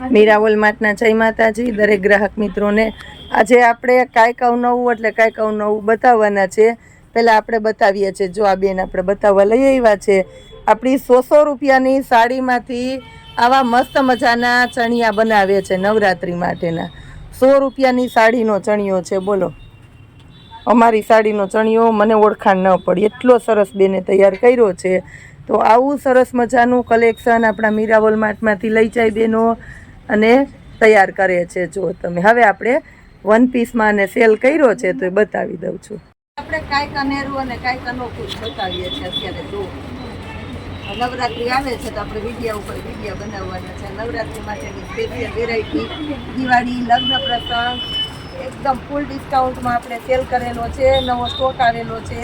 મીરાવોલ માટના જય માતાજી, દરેક ગ્રાહક મિત્રોને. આજે આપણે કાંઈક અવનવું એટલે કાંઈક અવનવું બતાવવાના છે. પહેલાં આપણે બતાવીએ છીએ, જો આ બેન આપણે બતાવવા લઈ આવ્યા છે. આપણી સો સો રૂપિયાની સાડીમાંથી આવા મસ્ત મજાના ચણિયા બનાવે છે નવરાત્રિ માટેના. સો રૂપિયાની સાડીનો ચણિયો છે, બોલો. અમારી સાડીનો ચણિયો મને ઓળખાણ ન પડી. એટલો સરસ બેને તૈયાર કર્યો છે. તો આવું સરસ મજાનું કલેક્શન આપણા મીરાવોલ માર્ટમાંથી લઈ જાય બેનો. અને તૈયાર કરે છે જો તમે. હવે આપણે વન પીસમાં અને સેલ કર્યો છે તો એ બતાવી દઉં છું. આપણે કાંઈક અનેરું અને કાંઈક અનોખું બતાવીએ છીએ અત્યારે. જો નવરાત્રી આવે છે તો આપણે વિડીયા ઉપર વિડીયા બનાવવાના છે. નવરાત્રી માટેની સ્પેશિયલ વેરાયટી દિવાળી, લગ્ન પ્રસંગ, એકદમ ફૂલ ડિસ્કાઉન્ટમાં આપણે સેલ કરેલો છે, નવો સ્ટોક આવેલો છે.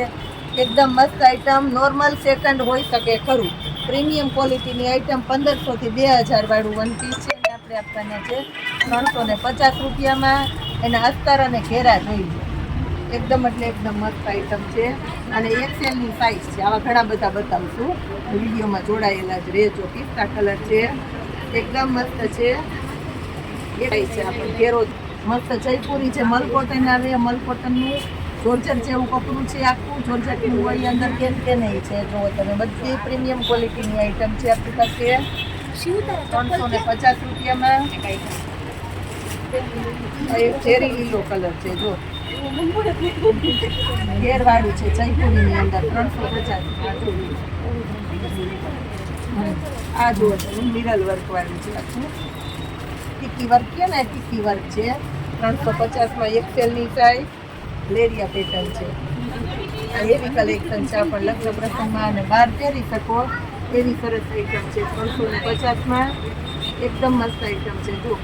એકદમ મસ્ત આઈટમ નોર્મલ સેકન્ડ હોઈ શકે ખરું. પ્રીમિયમ ક્વોલિટીની આઈટમ પંદરસોથી બે હજારવાળું વન પીસ છે. આપણે આપવાના છે. ત્રણસો ને પચાસ રૂપિયામાં એના અસ્તર અને ઘેરા જોઈ એકદમ એટલે એકદમ મસ્ત આઈટમ છે. અને એક્સેલની સાઇઝ છે. આવા ઘણા બધા બતાવશું. વિડીયોમાં જોડાયેલા જ રહેજો. પિસ્તા કલર છે. એકદમ મસ્ત છે. એ છે આપણે ઘેરો. મસ્ત જયપુરી છે. મલકોટન આવે. મલકોટનનું જોર્જર જેવું કપડું છે આખું. જોરજટનું હોય અંદર કેમ કે નહીં છે. જો તમે. બધી પ્રીમિયમ ક્વોલિટીની આઈટમ છે આપણી પાસે. ત્રણસો ને પચાસ રૂપિયામાં એક ચેરી લીલો કલર છે, જો. ઘેરવાળું છે, જયપુરીની અંદર ત્રણસો પચાસ આ જુઓ તમે મિરલ વર્ક વાળું છે આખું ટીકી વર્ક છે ને, ટીકી વર્ક છે. ત્રણસો પચાસમાં એક્સેલની સાઈઝ લેરિયા પેટર્ન છે. આ હેવી કલેક્શન છે પણ લગ્ન પ્રસંગમાં અને બહાર પહેરી શકો. એવી સરસ આઈટમ છે ત્રણસો ને પચાસમાં. એકદમ મસ્ત આઈટમ છે જો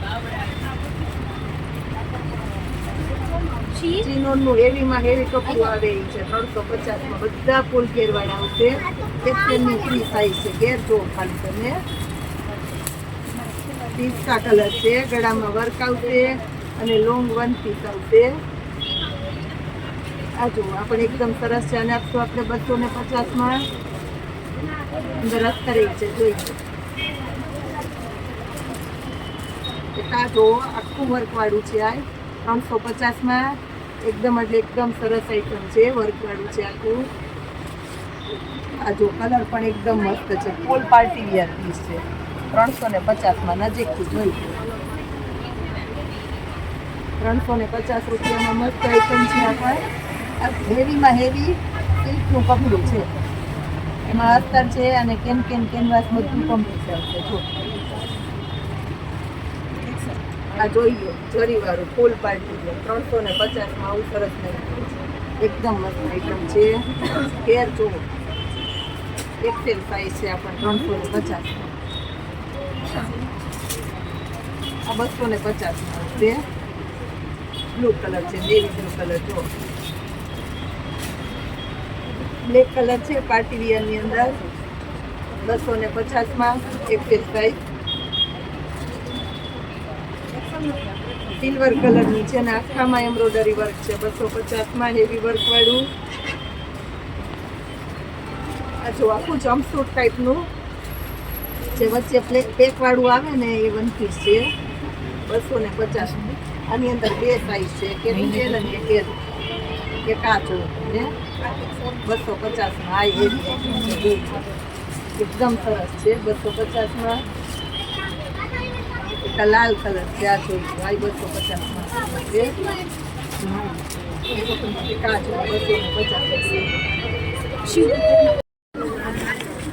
ચીનોનું હેવીમાં હેવી કપડું આવે એ છે ત્રણસો પચાસમાં. બધા ફૂલ ઘેરવાળા આવશે. એક્સેલની ફ્રી સાઈઝ છે ઘેર જો ખાલી તમે પિસ્તા કલર છે ગળામાં વર્ક આવશે અને લોંગ વન પીસ આવશે. આ જુઓ આપણે એકદમ સરસ છે અને આપશું આપણે બસો ને પચાસમાં. અંદર અસ્તર એક છે, જોઈ. આ જુઓ આખું વર્કવાળું છે આ. ત્રણસો પચાસમાં એકદમ એટલે એકદમ સરસ આઈટમ છે, વર્કવાળું છે આખું. આ જો કલર પણ એકદમ મસ્ત છે. ફૂલ પાર્ટી વિયર પીસ છે. ત્રણસો ને પચાસમાં નજીકથી જોઈ. ત્રણસો ને પચાસ રૂપિયામાં મસ્ત આઈટમ છે આપણે આ હેવીમાં હેવી સિલ્કનું કપડું છે. એમાં અસ્તર છે અને કેન કેન કેનવાસ બધું કમ્પ્લીટ આવશે જો આ જોઈ લો, જરીવાળું ફૂલ પાર્ટી છે. ત્રણસો ને પચાસમાં આવું સરસ નહીં એકદમ મસ્ત આઈટમ છે. કેર જુઓ. એક્સેલ સાઈઝ છે આપણે ત્રણસો ને પચાસમાં. આ બસો ને પચાસમાં છે. બ્લુ કલર છે નેવી બ્લુ કલર જો બ્લેક કલર છે, પાર્ટી વિયરની અંદર. બસો ને પચાસમાં એક સાઈઝ સિલ્વર કલરની છે અને આખામાં એમ્બ્રોડરી વર્ક છે. બસો પચાસમાં હેવી વર્ક વાળું. આ જો આખું જમ્પસૂટ ટાઈપનું જે વચ્ચે પ્લે- પેક વાળું આવે ને એ વન પીસ છે. બસો ને પચાસ. આની અંદર બે સાઈઝ છે, એક એલ અને એક એક કાચો ને બસો પચાસમાં. આ એ એકદમ સરસ છે. બસો પચાસમાં. એક લાલ કલર છે, આ લો. આ બસો પચાસમાં. એક બસો પચાસ.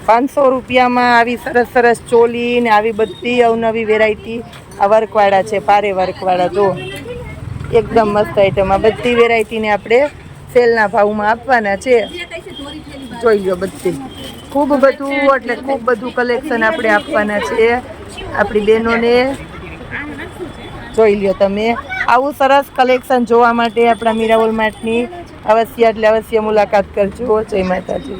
પાંચસો રૂપિયામાં આવી સરસ સરસ ચોલી ને આવી બધી અવનવી વેરાયટી. આ વર્કવાળા છે પારે વર્કવાળા, જો. એકદમ મસ્ત આઈટમ આ બધી વેરાયટીને આપણે સેલના ભાવમાં આપવાના છે. જોઈ લો બધી. ખૂબ બધું એટલે ખૂબ બધું કલેક્શન આપણે આપવાના છે. આપણી બહેનોને. જોઈ લ્યો તમે. આવું સરસ કલેક્શન જોવા માટે આપણા મીરાવલ માર્ટની અવશ્ય એટલે અવશ્ય મુલાકાત કરજો. જય માતાજી.